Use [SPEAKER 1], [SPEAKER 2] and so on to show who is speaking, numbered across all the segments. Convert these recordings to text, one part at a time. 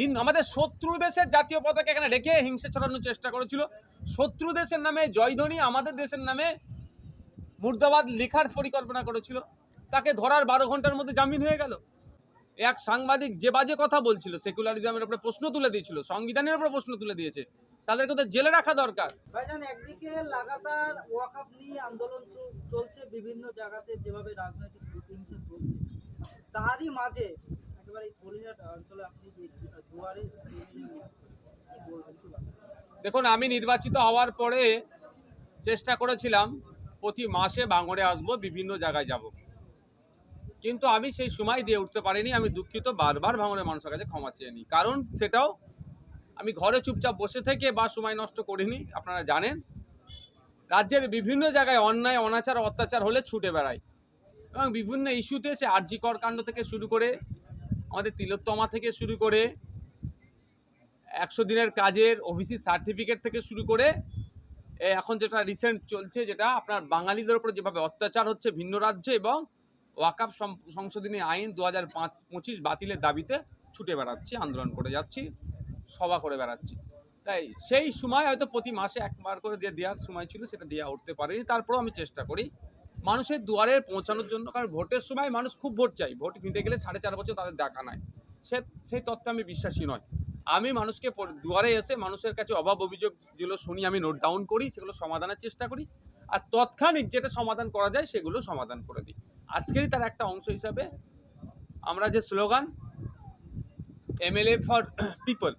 [SPEAKER 1] ভিন্ন আমাদের শত্রু দেশের জাতীয় পতাকা এখানে রেখে হিংসা ছড়ানোর চেষ্টা করেছিল। শত্রু দেশের নামে জয়ধ্বনি আমাদের দেশের নামে মুর্দাবাদ লেখার পরিকল্পনা করেছিল। তাকে ধরার বারো ঘণ্টার মধ্যে জামিন হয়ে গেল। এক সাংবাদিক যে বাজে কথা বলছিল সেকুলারিজমের উপরে প্রশ্ন তুলে দিয়েছিল, সংবিধানের উপরে প্রশ্ন তুলে দিয়েছে, তাদেরকে তো জেলে রাখা দরকার।
[SPEAKER 2] ভাইজান, একদিকে লাগাতার নিয়ে আন্দোলন চলছে বিভিন্ন জায়গাতে, যেভাবে রাজনৈতিক প্রতিহিংসা চলছে, তারই মাঝে
[SPEAKER 1] দেখুন, আমি নির্বাচিত হওয়ার পরে চেষ্টা করেছিলাম, প্রতি মাসে ভাঙড়ে আসব, বিভিন্ন জায়গায় যাব। কিন্তু আমি সেই সময় দিয়ে উঠতে পারিনি, আমি দুঃখিত, বারবার ভাঙড়ের মানুষের কাছে ক্ষমা চেয়ে নিই। কারণ সেটাও আমি ঘরে চুপচাপ বসে থেকে বা সময় নষ্ট করিনি, আপনারা জানেন। রাজ্যের বিভিন্ন জায়গায় অন্যায়, অনাচার, অত্যাচার হলে ছুটে বেড়ায় এবং বিভিন্ন ইস্যুতে সে আর্যিকর কাণ্ড থেকে শুরু করে আমাদের তিলোত্তমা থেকে শুরু করে একশো দিনের কাজের অফিসি সার্টিফিকেট থেকে শুরু করে এখন যেটা রিসেন্ট চলছে যেটা আপনার বাঙালিদের উপরে যেভাবে অত্যাচার হচ্ছে ভিন্ন রাজ্যে এবং ওয়াকাফ সংশোধনী আইন দু হাজার পাঁচ, পঁচিশ বাতিলের দাবিতে ছুটে বেড়াচ্ছি, আন্দোলন করে যাচ্ছি, সভা করে বেড়াচ্ছি। তাই সেই সময় হয়তো প্রতি মাসে একবার করে দিয়ে দেওয়ার সময় ছিল সেটা দেওয়া উঠতে পারিনি, তারপরেও আমি চেষ্টা করি মানুষের দুয়ারে পৌঁছানোর জন্য, কারণ ভোটের সময় মানুষ খুব ভোট চাই ভোট কিনতে গেলে সাড়ে চার বছর তাদের দেখা নাই। সে, সেই তত্ত্বে আমি বিশ্বাসী নয়। আমি মানুষকে দুয়ারে এসে মানুষের কাছে অভাব অভিযোগ যেগুলো শুনি, আমি নোট ডাউন করি, সেগুলো সমাধানের চেষ্টা করি। আর তৎক্ষণিক যেটা সমাধান করা যায়, সেগুলো সমাধান করে দিই। আজকেরই তার একটা অংশ হিসাবে আমরা যে স্লোগান, এমএলএ ফর পিপল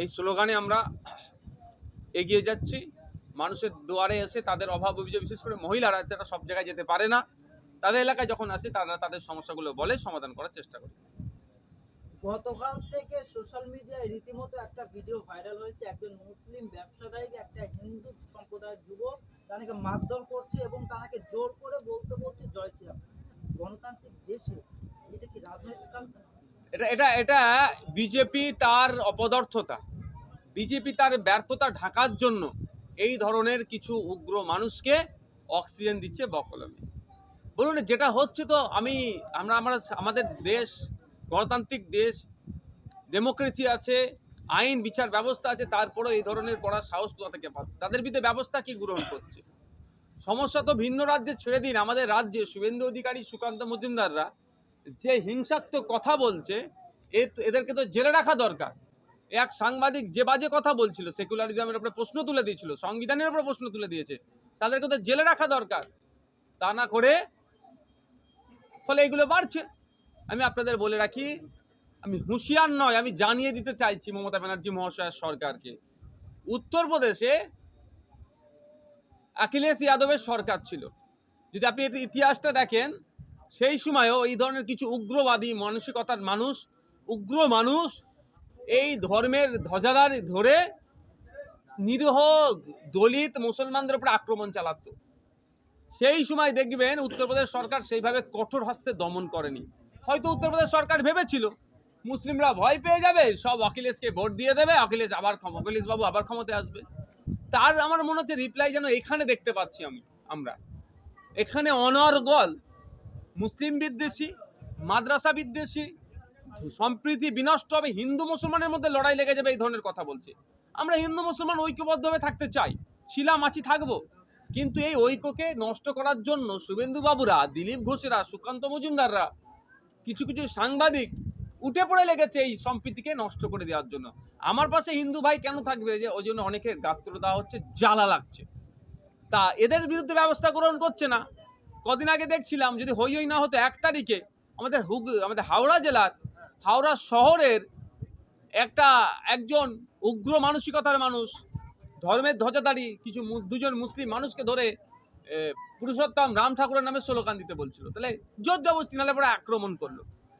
[SPEAKER 1] এই স্লোগানে আমরা এগিয়ে যাচ্ছি। মানুষের দুয়ারে এসে তাদের অভাব অভিযোগ বিশেষ করে মহিলারা যারা সব জায়গায় যেতে পারে না। তাদের এলাকায় যখন আসে তারা তাদের সমস্যাগুলো বলে সমাধান করার চেষ্টা করে।
[SPEAKER 2] গতকাল থেকে সোশ্যাল মিডিয়ায় রীতিমতো একটা ভিডিও ভাইরাল হয়েছে। একজন মুসলিম ব্যবসাদায়ীকে একটা হিন্দু সম্প্রদায়ের যুবক তাকে মারধর করছে এবং তাকে জোর করে বলতে বলছে জয় শ্রীরাম। গণতান্ত্রিক দেশে এটা কি রাজনৈতিক
[SPEAKER 1] এটা এটা এটা বিজেপি তার অপদার্থতা। বিজেপি তার ব্যর্থতা ঢাকার জন্য এই ধরনের কিছু উগ্র মানুষকে অক্সিজেন দিচ্ছে বকলমে। বলুন, যেটা হচ্ছে তো আমি, আমরা আমরা, আমাদের দেশ, গণতান্ত্রিক দেশ ডেমোক্রেসি আছে, আইন, বিচার ব্যবস্থা আছে, তারপরেও এই ধরনের করার সাহস কোথা থেকে পাচ্ছে? তাদের বিরুদ্ধে ব্যবস্থা কি গ্রহণ করছে? সমস্যা তো ভিন্ন রাজ্যে ছেড়ে দিন। আমাদের রাজ্যে শুভেন্দু অধিকারী, সুকান্ত মজুমদাররা যে হিংসাত্মক কথা বলছে এদেরকে তো জেলে রাখা দরকার। এক সাংবাদিক যে বাজে কথা বলছিল সেকুলারিজমের উপরে প্রশ্ন তুলে দিয়েছিল, সংবিধানের উপরে প্রশ্ন তুলে দিয়েছে, তাদেরকে তো জেলে রাখা দরকার। তা না করে ফলে এগুলো বাড়ছে। আমি আপনাদের বলে রাখি, আমি হুঁশিয়ার নয়, আমি জানিয়ে দিতে চাইছি মমতা ব্যানার্জি মহাশয়ের সরকারকে। উত্তরপ্রদেশে অখিলেশ যাদবের সরকার ছিল। যদি আপনি ইতিহাসটা দেখেন, সেই সময়ও এই ধরনের কিছু উগ্রবাদী মানসিকতার মানুষ, উগ্র মানুষ এই ধর্মের ধ্বজাদার ধরে নিরীহ দলিত মুসলমানদের উপরে আক্রমণ চালাতো। সেই সময় দেখবেন উত্তরপ্রদেশ সরকার সেইভাবে কঠোর হস্তে দমন করেনি। হয়তো উত্তরপ্রদেশ সরকার ভেবেছিল, মুসলিমরা ভয় পেয়ে যাবে, সব অখিলেশকে ভোট দিয়ে দেবে, অখিলেশ আবার অখিলেশ বাবু আবার ক্ষমতায় আসবে। তার আমার মনে হচ্ছে রিপ্লাই যেন এখানে দেখতে পাচ্ছি আমি, আমরা। এখানে অনর্গল, মুসলিম বিদ্বেষী, মাদ্রাসা বিদ্বেষী সম্প্রীতি বিনষ্ট হবে, হিন্দু মুসলমানের মধ্যে লড়াই লেগে যাবে, এই ধরনের কথা বলছে। আমরা হিন্দু মুসলমান ঐক্যবদ্ধভাবে থাকতে চাই, ছিলাম, আছি, থাকব। কিন্তু এই ঐক্যকে নষ্ট করার জন্য শুভেন্দু বাবুরা দিলীপ ঘোষেরা, সুকান্ত মজুমদাররা, কিছু কিছু সাংবাদিক উঠে পড়ে লেগেছে এই সম্প্রীতিকে নষ্ট করে দেওয়ার জন্য। আমার পাশে হিন্দু ভাই কেন থাকবে? যে ওই জন্য অনেকের গাত্র দেওয়া হচ্ছে, জ্বালা লাগছে। তা এদের বিরুদ্ধে ব্যবস্থা গ্রহণ করছে না। কদিন আগে দেখছিলাম, যদি হই হই না হতো, এক তারিখে আমাদের হুগ আমাদের হাওড়া জেলার হাওড়া শহরের একটা একজন উগ্র মানসিকতার মানুষ, ধর্মের ধ্বজাধারী কিছু দুজন মুসলিম মানুষকে ধরে পুরুষোত্তম রাম ঠাকুরের নামে স্লোগান দিতে বলছিল। তাহলে জোর জবরদস্তি নালে পরে আক্রমণ করল।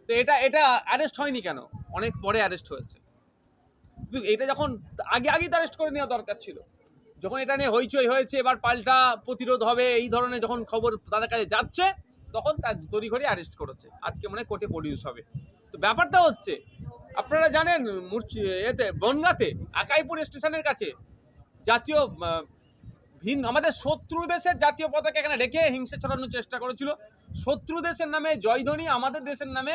[SPEAKER 1] তো এটা এটা অ্যারেস্ট হয়নি কেন? অনেক পরে অ্যারেস্ট হয়েছে। এটা যখন আগে আগেই তো অ্যারেস্ট করে নেওয়া দরকার ছিল। যখন এটা নিয়ে হইচই হয়েছে, এবার পাল্টা প্রতিরোধ হবে, এই ধরনের যখন খবর তাদের কাছে যাচ্ছে, তখন তার তড়িঘড়ি অ্যারেস্ট করেছে। আজকে মনে কোর্টে প্রডিউস হবে। তো ব্যাপারটা হচ্ছে, আপনারা জানেন মুর্চি, এতে বনগাতে, আকাইপুর স্টেশনের কাছে জাতীয় ভিন, আমাদের শত্রু দেশের জাতীয় পতাকা এখানে রেখে হিংসা ছড়ানোর চেষ্টা করেছিল। শত্রু দেশের নামে জয়ধ্বনি আমাদের দেশের নামে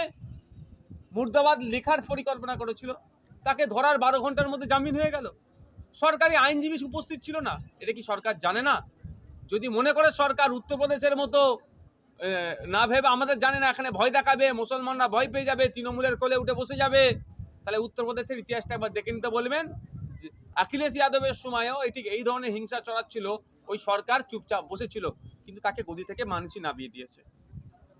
[SPEAKER 1] মুর্দাবাদ লেখার পরিকল্পনা করেছিল। তাকে ধরার বারো ঘণ্টার মধ্যে জামিন হয়ে গেল। সরকারি আইনজীবী উপস্থিত ছিল না। এটা কি সরকার জানে না? যদি মনে করে সরকার উত্তরপ্রদেশের মতো না ভেবে আমাদের জানে না, এখানে ভয় দেখাবে, মুসলমানরা ভয় পেয়ে যাবে, তৃণমূলের কোলে উঠে বসে যাবে। তাহলে উত্তরপ্রদেশের ইতিহাসটা একবার দেখে নিতে বলবেন অখিলেশ যাদবের সময়ও এটি এই ধরনের হিংসা চড়াচ্ছিল, ওই সরকার চুপচাপ বসেছিল, কিন্তু তাকে গদি থেকে মানুষই নামিয়ে দিয়েছে।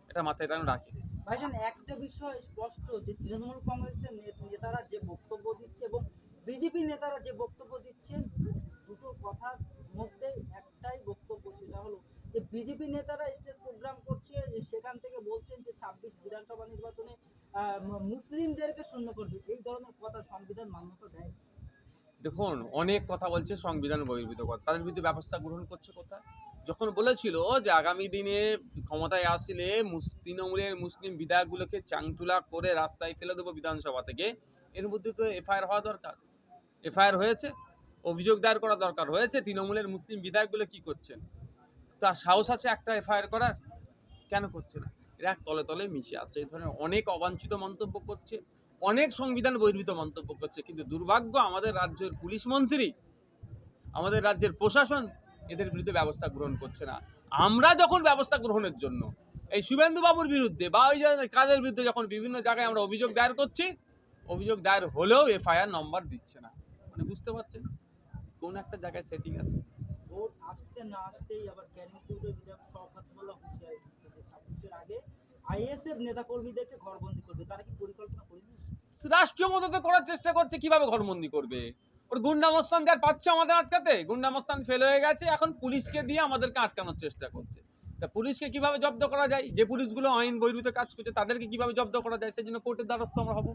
[SPEAKER 1] এটা মাথায় যেন রাখি।
[SPEAKER 2] ভাইজান, একটা বিষয় স্পষ্ট, যে তৃণমূল কংগ্রেসের নেতারা যে বক্তব্য দিচ্ছে এবং বিজেপি নেতারা যে বক্তব্য দিচ্ছেন দুটো কথার মধ্যে একটাই বক্তব্য, সেটা হলো যে বিজেপি নেতারা স্টেজ প্রোগ্রাম করছে সেখান থেকে বলছেন যে ছাব্বিশ বিধানসভা নির্বাচনে মুসলিমদেরকে শূন্য করবে। এই ধরনের কথা সংবিধান মান্যতা দেয়।
[SPEAKER 1] দেখুন, অনেক কথা বলছে সংবিধান বহির্ভূত কথা। তাদের বিরুদ্ধে ব্যবস্থা গ্রহণ করছে কোথায়? যখন বলেছিল যে আগামী দিনে ক্ষমতায় আসলে তৃণমূলের মুসলিম বিধায়কগুলোকে চাংতুলা করে রাস্তায় ফেলে দেবো বিধানসভা থেকে, এর মধ্যে তো এফআইআর হওয়া দরকার। এফআইআর হয়েছে, অভিযোগ দায়ের করা দরকার। হয়েছে, তৃণমূলের মুসলিম বিধায়কগুলো কি করছেন? তার সাহস আছে একটা এফআইআর করার, কেন করছে না? এরা তলে তলে মিশে আছে। এই ধরনের অনেক অবাঞ্ছিত মন্তব্য করছে, অনেক সংবিধান বহির্ভূত মন্তব্য করছে, কিন্তু দুর্ভাগ্য আমাদের রাজ্যের পুলিশ মন্ত্রী, আমাদের রাজ্যের প্রশাসন এদের বিরুদ্ধে ব্যবস্থা গ্রহণ করছে না। আমরা যখন ব্যবস্থা গ্রহণের জন্য, এই শুভেন্দু বাবুর বিরুদ্ধে বা ওই যে কাদের বিরুদ্ধে যখন বিভিন্ন জায়গায় আমরা অভিযোগ দায়ের করছি, অভিযোগ দায়ের হলেও এফআইআর নম্বর দিচ্ছে না। মানে বুঝতে পারছেন? কোন একটা জায়গায় সেটিং আছে।
[SPEAKER 2] ভোট আসতে না আসতেই আবার বিধায়ক ছাব্বিশের আগে আইএসএফ ঘরবন্দি করবে। তারা কি পরিকল্পনা
[SPEAKER 1] রাষ্ট্রীয় মদতে করার চেষ্টা করছে, কীভাবে ঘরবন্দি করবে? ওর গুন্ডামস্তান দেওয়ার পাচ্ছে আমাদের আটকাতে? গুন্ডামস্তান ফেল হয়ে গেছে, এখন পুলিশকে দিয়ে আমাদেরকে আটকানোর চেষ্টা করছে। তা পুলিশকে কীভাবে জব্দ করা যায়? যে পুলিশগুলো আইন বহির্ভূত কাজ করছে, তাদেরকে কীভাবে জব্দ করা যায়? সেই জন্য কোর্টের দ্বারস্থ আমরা হব।